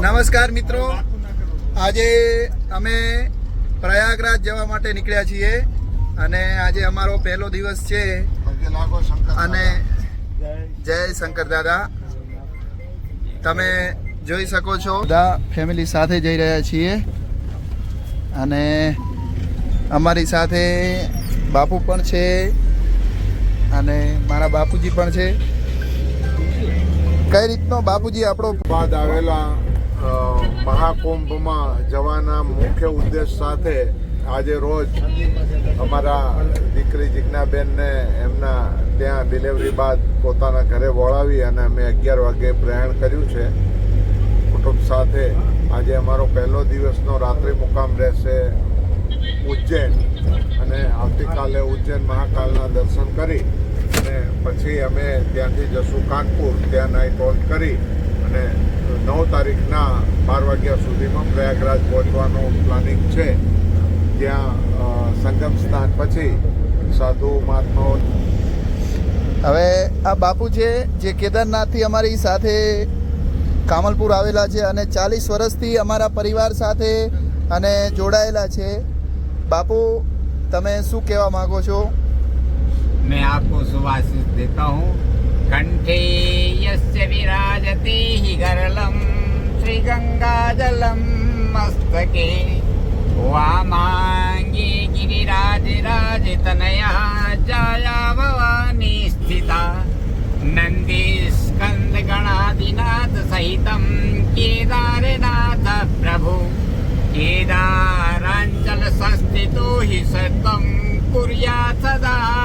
નમસ્કાર મિત્રો. આજે અમે પ્રયાગરાજ જવા માટે નીકળ્યા છીએ અને આજે અમારો પહેલો દિવસ છે. અને જય શંકર દાદા. તમે જોઈ શકો છો. બધા ફેમિલી સાથે જઈ રહ્યા છીએ. અને અમારી સાથે બાપુ પણ છે. અને મારા બાપુજી પણ છે. કઈ રીતનો બાપુજી આપણો? બાદ આવેલા મહાકુંભમાં જવાના મુખ્ય ઉદ્દેશ સાથે આજે રોજ અમારા દીકરી જિજ્ઞાબેનને એમના ત્યાં ડિલિવરી બાદ પોતાના ઘરે વળાવી અને અમે અગિયાર વાગે પ્રયાણ કર્યું છે. કુટુંબ સાથે આજે અમારો પહેલો દિવસનો રાત્રિ મુકામ રહેશે ઉજ્જૈન અને આવતીકાલે ઉજ્જૈન મહાકાલના દર્શન કરી અને પછી અમે ત્યાંથી જશું કાનપુર. ત્યાં નાઇટ હોલ્ટ કરી અને નવ તારીખના બાર વાગ્યા સુધીમાં પ્રયાગરાજ પહોંચવાનો પ્લાનિંગ છે. જ્યાં સંગમ સ્થાન પછી સાધુ મહાત્માઓ હવે આ બાપુ છે જે કેદારનાથથી અમારી સાથે કામલપુર આવેલા છે અને ચાલીસ વર્ષથી અમારા પરિવાર સાથે અને જોડાયેલા છે. બાપુ તમે શું કહેવા માગો છો? મેં આપકો શુભાશીષ દેતા હું. कण्ठे यस्य विराजते हि गरलं श्रीगङ्गाजलं मस्तके। वामाङ्गे गिरिराजराजतनया जाया भवानि स्थिता। नन्दीस्कन्दगणादिनाथसहितं केदारनाथ प्रभु। केदाराञ्चलसंस्थितो हि शतं कुर्यात् सदा।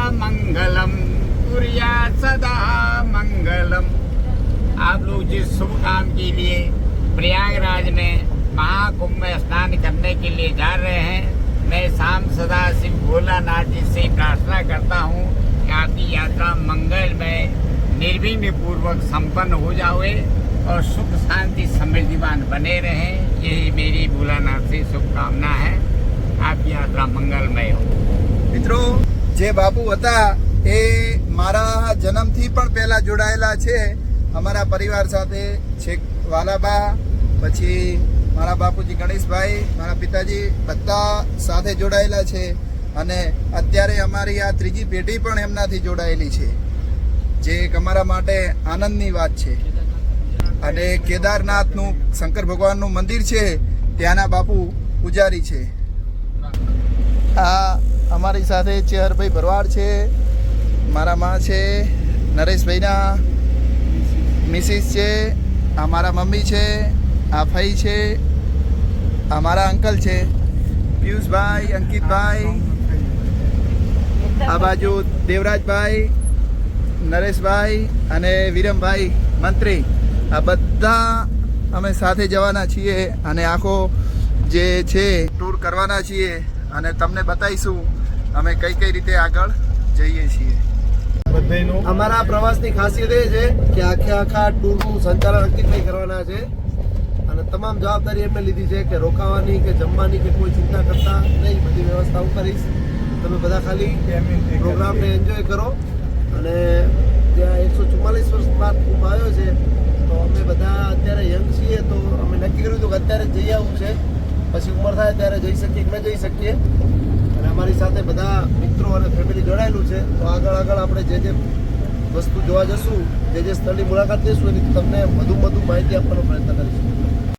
आप लोग जिस शुभ काम के लिए प्रयागराज में महाकुंभ में स्नान करने के लिए जा रहे हैं मैं शाम सदा शिव भोलानाथ जी से प्रार्थना करता हूँ कि आपकी यात्रा मंगलमय निर्विघ्न पूर्वक संपन्न हो जाए और सुख शांति समृद्धिवान बने रहे यही मेरी भोलानाथ से शुभकामना है आपकी यात्रा मंगलमय हो મિત્રો જે બાપુ હતા એ મારા જન્મથી પણ પહેલા જોડાયેલા છે અમારા પરિવાર સાથે છેક વાલાબા, પછી મારા બાપુજી ગણેશભાઈ, મારા પિતાજી બધા સાથે જોડાયેલા છે અને અત્યારે અમારી આ ત્રીજી પેઢી પણ એમનાથી જોડાયેલી છે, જે એક અમારા માટે આનંદની વાત છે. અને કેદારનાથનું, શંકર ભગવાનનું મંદિર છે, ત્યાંના બાપુ પૂજારી છે. આ અમારી સાથે ચેહરભાઈ ભરવાડ છે, મારા મા છે, નરેશભાઈના મિસિસ છે આ મારા મમ્મી છે, આ ફઈ છે આ મારા અંકલ છે, પિયુષભાઈ, અંકિતભાઈ, આ બાજુ દેવરાજભાઈ, નરેશભાઈ અને વિરમભાઈ મંત્રી. આ બધા અમે સાથે જવાના છીએ અને આખો જે છે ટૂર કરવાના છીએ અને તમને બતાવીશું અમે કઈ કઈ રીતે આગળ જઈએ છીએ. અમારા પ્રવાસની ખાસિયત એ છે કે આખે આખા ટૂરનું સંચાલન અંકિતભાઈ કરવાના છે. અને તમામ જવાબદારી એમને લીધી છે કે રોકાવાની કે જમવાની કે કોઈ ચિંતા કરતા નહીં. બધી વ્યવસ્થા હું કરીશ. તમે બધા ખાલી પ્રોગ્રામને એન્જોય કરો. અને ત્યાં એકસો ચુમ્માલીસ વર્ષ બાદ કુંભ આવ્યો છે તો અમે બધા અત્યારે યંગ છીએ તો અમે નક્કી કર્યું હતું કે અત્યારે જઈ આવવું છે. પછી ઉંમર થાય ત્યારે જઈ શકીએ કે ન જઈ શકીએ. અને અમારી સાથે બધા મિત્રો અને ફેમિલી જોડાયેલું છે. તો આગળ આગળ આપણે જે જે વસ્તુ જોવા જશું, જે જે સ્થળની મુલાકાત લઈશું, એની તમને વધુ વધુ માહિતી આપવાનો પ્રયત્ન કરીશું.